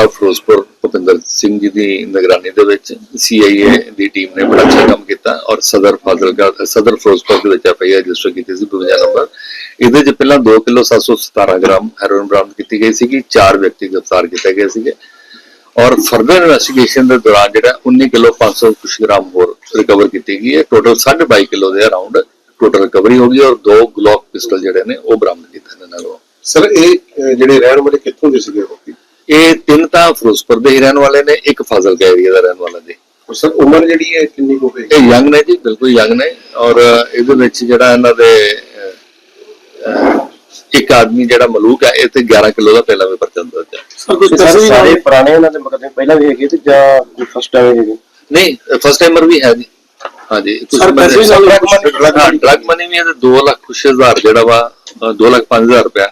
ਸਾਹਿਬ ਫਿਰੋਜ਼ਪੁਰ ਭੁਪਿੰਦਰ ਸਿੰਘ ਜੀ ਦੀ ਨਿਗਰਾਨੀ ਦੇ ਵਿੱਚ ਸੀਆਈਏ ਦੀ ਟੀਮ ਨੇ ਬੜਾ ਅੱਛਾ ਕੰਮ ਕੀਤਾ ਔਰ ਸਦਰ ਫਾਜ਼ਿਲਕਾ ਸਦਰ ਫਿਰੋਜ਼ਪੁਰ ਦੇ ਵਿੱਚ ਐਫਆਈਆਰ ਰਜਿਸਟਰ ਕੀਤੀ ਸੀ 52 ਨੰਬਰ। ਇਹਦੇ 'ਚ ਪਹਿਲਾਂ 2 ਕਿਲੋ 717 ਗ੍ਰਾਮ ਹੈਰੋਇਨ ਬਰਾਮਦ ਕੀਤੀ ਗਈ ਸੀਗੀ, ਚਾਰ ਵਿਅਕਤੀ ਗ੍ਰਿਫਤਾਰ ਕੀਤੇ ਗਏ ਸੀਗੇ ਔਰ ਫਰਦਰ ਇਨਵੈਸਟੀਗੇਸ਼ਨ ਦੇ ਦੌਰਾਨ ਜਿਹੜਾ 19 ਕਿਲੋ 500 ਕੁਛ ਗ੍ਰਾਮ ਹੋਰ ਰਿਕਵਰ ਕੀਤੀ ਗਈ ਹੈ। ਟੋਟਲ 22.5 ਕਿਲੋ ਦੇ ਅਰਾਊਂਡ ਟੋਟਲ ਰਿਕਵਰੀ ਹੋ ਗਈ ਔਰ ਦੋ ਗਲੋਕ ਪਿਸਟਲ ਜਿਹੜੇ ਨੇ ਉਹ ਬਰਾਮਦ ਕੀਤੇ ਨੇ ਨਾਲ ਸਰ ਇਹ ਜਿਹੜੇ ਰਹਿਣ ਵਾਲੇ ਕਿੱਥੋਂ ਦੇ ਸੀਗੇ ਉਹ? ਇਹ ਤਿੰਨ ਤਾਂ ਫਿਰੋਜ਼ਪੁਰ ਦੇ ਹੀ ਰਹਿਣ ਵਾਲੇ ਨੇ ਇੱਕ ਫਾਜ਼ਿਲਕਾ ਏਰੀਆ ਦਾ ਰਹਿਣ ਵਾਲਾ ਜੀ। ਸਰ ਉਮਰ ਜਿਹੜੀ ਹੈ ਕਿੰਨੀ ਕੁ ਹੋਵੇ? ਇਹ ਯੰਗ ਨੇ ਜੀ ਬਿਲਕੁਲ ਯੰਗ ਨੇ ਔਰ ਇਹਦੇ ਵਿੱਚ ਜਿਹੜਾ ਇਹਨਾਂ ਦੇ ਇੱਕ ਆਦਮੀ ਜਿਹੜਾ ਮਲੂਕ ਹੈ ਇਹ ਤੇ 11 ਕਿਲੋ ਦਾ ਪਹਿਲਾਂ ਵੀ ਪਰਚਾ ਦਰਜ ਹੈ। ਸਰ ਕੁਝ ਸਰ ਸਾਰੇ ਪੁਰਾਣੇ ਉਹਨਾਂ ਦੇ ਮੁਕੱਦਮੇ ਪਹਿਲਾਂ ਵੀ ਹੈਗੇ ਤੇ ਜਾਂ ਫਸਟ ਟਾਈਮ ਹੈਗੇ? ਨਹੀਂ ਫਸਟ ਟਾਈਮਰ ਵੀ ਹੈ ਜੀ। ਹਾਂਜੀ money- ਡਰਗ ਮਨੀ ਵੀ ਹੈ ਤੇ 2 ਲੱਖ ਕੁਛ ਹਜ਼ਾਰ ਜਿਹੜਾ ਵਾ 2 ਲੱਖ 5000 ਰੁਪਇਆ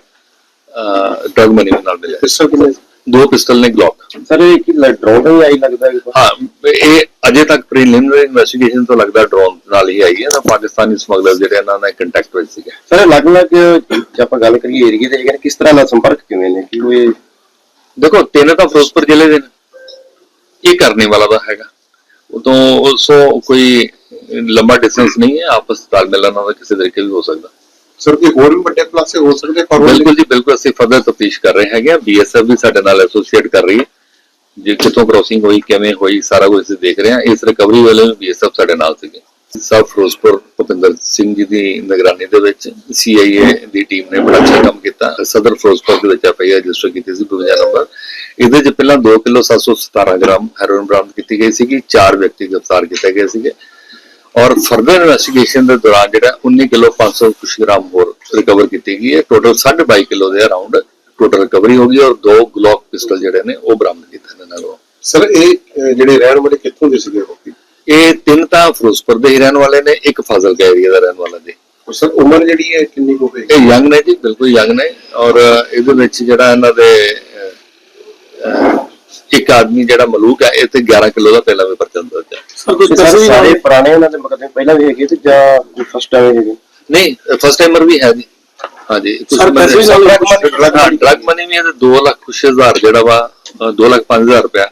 ਡਰਗ ਮਨੀ ਨਾਲ ਮਿਲਿਆ। ਪਿਸਟਲ ਕਿੰਨੇ? ਦੋ ਪਿਸਟਲ ਨੇ ਗਲੌਕ ਸਰ ਇਹ ਕੀ ਡਰੋਨ ਹੀ ਆਈ ਲੱਗਦਾ ਹੈ ਹਾਂ ਇਹ ਅਜੇ ਤੱਕ ਪ੍ਰੀਲਿਮਿਨਰੀ ਇਨਵੈਸਟੀਗੇਸ਼ਨ ਤੋਂ ਲੱਗਦਾ ਡਰੋਨ ਨਾਲ ਹੀ ਆਈ ਹੈ ਨਾ ਪਾਕਿਸਤਾਨੀ ਸਮਗਲਰ ਜਿਹੜੇ ਇਹਨਾਂ ਨਾਲ ਕੰਟੈਕਟ ਵਿੱਚ ਸੀਗੇ। ਸਰ ਅਲੱਗ-ਅਲੱਗ ਜੇ ਆਪਾਂ ਗੱਲ ਕਰੀਏ ਏਰੀਏ ਦੇ ਕਿਸ ਤਰ੍ਹਾਂ ਦਾ ਸੰਪਰਕ ਕਿਵੇਂ ਨੇ ਕਿ ਉਹ ਦੇਖੋ ਤਿੰਨ ਤਾਂ ਫਿਰੋਜ਼ਪੁਰ ਜ਼ਿਲ੍ਹੇ ਦੇ ਨੇ। ਇਹ ਕਰਨੇ ਵਾਲਾ ਦਾ ਹੈਗਾ। ਉਦੋਂ ਉਸੋ ਕੋਈ ਲੰਬਾ ਡਿਸਟੈਂਸ ਨਹੀਂ ਹੈ ਆਪਸ ਤਾਲਮੇਲ ਨਾਲ ਦਾ ਕਿਸੇ ਤਰੀਕੇ ਵੀ ਹੋ ਸਕਦਾ। ਸਰ, ਕੋਈ ਹੋਰ ਵੀ ਵੱਡੇ ਖੁਲਾਸੇ ਹੋ ਸਕਦੇ? ਪਰ ਬਿਲਕੁਲ ਜੀ, ਬਿਲਕੁਲ ਅਸੀਂ ਫਰਦਰ ਤਫਤੀਸ਼ ਕਰ ਰਹੇ ਹੈਗੇ ਆ ਬੀਐਸਐਫ ਵੀ ਸਾਡੇ ਨਾਲ ਐਸੋਸੀਏਟ ਕਰ ਰਹੀ ਹੈ। ਜੇ ਕਿਤੋਂ ਕ੍ਰੋਸਿੰਗ ਹੋਈ, ਕਿਵੇਂ ਹੋਈ, ਸਾਰਾ ਕੁਝ ਅਸੀਂ ਦੇਖ ਰਹੇ ਹਾਂ। ਇਸ ਰਿਕਵਰੀ ਵੇਲੇ ਵੀ ਬੀਐਸਐਫ ਸਾਡੇ ਨਾਲ ਸੀਗੇ। ਸਭ ਫਿਰੋਜ਼ਪੁਰ ਭੁਪਿੰਦਰ ਸਿੰਘ ਜੀ ਦੀ ਨਿਗਰਾਨੀ ਦੇ ਵਿੱਚ ਸੀਆਈਏ ਦੀ ਟੀਮ ਨੇ ਬੜਾ ਅੱਛਾ ਕੰਮ ਕੀਤਾ। ਸਦਰ ਫਿਰੋਜ਼ਪੁਰ ਦੇ ਵਿੱਚ ਐਫਆਈਆਰ ਰਜਿਸਟਰ ਕੀਤੀ ਸੀ 52 ਨੰਬਰ। ਇਹਦੇ 'ਚ ਪਹਿਲਾਂ 2 ਕਿਲੋ 717 ਗ੍ਰਾਮ ਹੈਰੋਇਨ ਬਰਾਮਦ ਕੀਤੀ ਗਈ ਸੀਗੀ। ਚਾਰ ਵਿਅਕਤੀ ਗ੍ਰਿਫਤਾਰ ਕੀਤੇ ਗਏ ਸੀਗੇ। ਔਰ ਫਰਦਰ ਇਨਵੈਸਟੀਗੇਸ਼ਨ ਦੇ ਦੌਰਾਨ ਜਿਹੜਾ 19 ਕਿਲੋ 500 ਕੁਛ ਗ੍ਰਾਮ ਹੋਰ ਰਿਕਵਰ ਕੀਤੀ ਗਈ ਹੈ। ਟੋਟਲ 22.5 ਕਿਲੋ ਦੇ ਅਰਾਊਂਡ ਟੋਟਲ ਰਿਕਵਰੀ ਹੋ ਗਈ ਔਰ ਦੋ ਗਲੌਕ ਪਿਸਟਲ ਜਿਹੜੇ ਨੇ ਉਹ ਬਰਾਮਦ ਕੀਤੇ ਨੇ ਨਾਲ। ਸਰ ਇਹ ਜਿਹੜੇ ਰਹਿਣ ਵਾਲੇ ਕਿੱਥੋਂ ਦੇ ਸੀਗੇ ਉਹ? ਇਹ ਤਿੰਨ ਤਾਂ ਫਿਰੋਜ਼ਪੁਰ ਦੇ ਹੀ ਰਹਿਣ ਵਾਲੇ ਨੇ ਇੱਕ ਫਾਜ਼ਿਲਕਾ ਏਰੀਆ ਦਾ ਰਹਿਣ ਵਾਲਾ ਜੀ। ਸਰ ਉਮਰ ਜਿਹੜੀ ਹੈ ਕਿੰਨੀ ਕੁ ਹੋਵੇ ਇਹ ਯੰਗ ਨੇ ਜੀ ਬਿਲਕੁਲ ਯੰਗ ਨੇ ਔਰ ਇਹਦੇ ਵਿੱਚ ਜਿਹੜਾ ਇਹਨਾਂ ਦੇ ਇੱਕ ਆਦਮੀ ਜਿਹੜਾ ਮਲੂਕ ਹੈ ਇਹ ਤੇ 11 ਕਿਲੋ ਦਾ ਪਹਿਲਾਂ ਵੀ ਪਰਚਾ ਦਰਜ ਹੈ। ਸਰ ਕੁਝ ਪੁਰਾਣੇ ਉਹਨਾਂ ਦੇ ਮੁਕੱਦਮੇ ਪਹਿਲਾਂ ਵੀ ਹੈਗੇ ਤੇ ਜਾਂ ਫਸਟ ਟਾਈਮ ਹੈਗੇ? ਨਹੀਂ ਫਸਟ ਟਾਈਮਰ ਵੀ ਹੈ ਜੀ। ਹਾਂਜੀ money- ਡਰਗ ਮਨੀ ਵੀ ਹੈ ਤੇ 2 ਲੱਖ ਕੁਛ ਹਜ਼ਾਰ ਜਿਹੜਾ ਵਾ 2 ਲੱਖ 5000 ਰੁਪਇਆ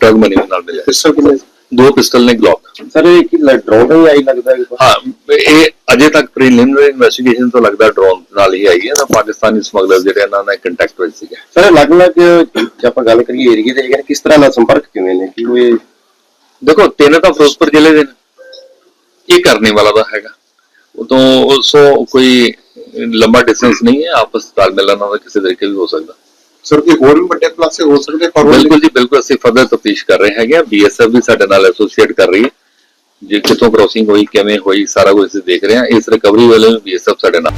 ਡਰਗ ਮਨੀ ਨਾਲ ਮਿਲਿਆ। ਪਿਸਟਲ ਕਿੰਨੇ? ਦੋ ਪਿਸਟਲ ਨੇ ਗਲੌਕ ਸਰ ਇਹ ਕੀ ਡਰੋਨ ਹੀ ਆਈ ਲੱਗਦਾ ਹੈ ਹਾਂ ਇਹ ਅਜੇ ਤੱਕ ਪ੍ਰੀਲਿਮਿਨਰੀ ਇਨਵੈਸਟੀਗੇਸ਼ਨ ਤੋਂ ਲੱਗਦਾ ਡਰੋਨ ਨਾਲ ਹੀ ਆਈ ਹੈ ਨਾ ਪਾਕਿਸਤਾਨੀ ਸਮਗਲਰ ਜਿਹੜੇ ਇਹਨਾਂ ਨਾਲ ਕੰਟੈਕਟ ਵਿੱਚ ਸੀਗੇ। ਸਰ ਅਲੱਗ-ਅਲੱਗ ਜੇ ਆਪਾਂ ਗੱਲ ਕਰੀਏ ਏਰੀਏ ਦੇ ਕਿਸ ਤਰ੍ਹਾਂ ਦਾ ਸੰਪਰਕ ਕਿਵੇਂ ਨੇ? ਕਿ ਉਹ ਇਹ ਦੇਖੋ ਤਿੰਨ ਤਾਂ ਫਿਰੋਜ਼ਪੁਰ ਜ਼ਿਲ੍ਹੇ ਦੇ ਨੇ। ਇਹ ਕਰਨੇ ਵਾਲਾ ਦਾ ਹੈਗਾ। ਉਦੋਂ ਉਸੋ ਕੋਈ ਲੰਬਾ ਡਿਸਟੈਂਸ ਨਹੀਂ ਹੈ ਆਪਸ ਤਾਲਮੇਲ ਨਾਲ ਕਿਸੇ ਤਰੀਕੇ ਵੀ ਹੋ ਸਕਦਾ। ਸਰ ਕੋਈ ਹੋਰ ਵੀ ਵੱਡੇ ਖੁਲਾਸੇ ਹੋ ਸਕਦੇ ਪਰ ਬਿਲਕੁਲ ਜੀ, ਬਿਲਕੁਲ। ਅਸੀਂ ਫਰਦਰ ਤਫਤੀਸ਼ ਕਰ ਰਹੇ ਹੈਗੇ ਆ। ਬੀਐਸਐਫ ਵੀ ਸਾਡੇ ਨਾਲ ਐਸੋਸੀਏਟ ਕਰ ਰਹੀ ਹੈ। ਜੇ ਕਿਤੋਂ ਕ੍ਰੋਸਿੰਗ ਹੋਈ, ਕਿਵੇਂ ਹੋਈ, ਸਾਰਾ ਕੁਝ ਅਸੀਂ ਦੇਖ ਰਹੇ ਹਾਂ। ਇਸ ਰਿਕਵਰੀ ਵੇਲੇ ਵੀ ਬੀਐਸਐਫ ਸਾਡੇ ਨਾਲ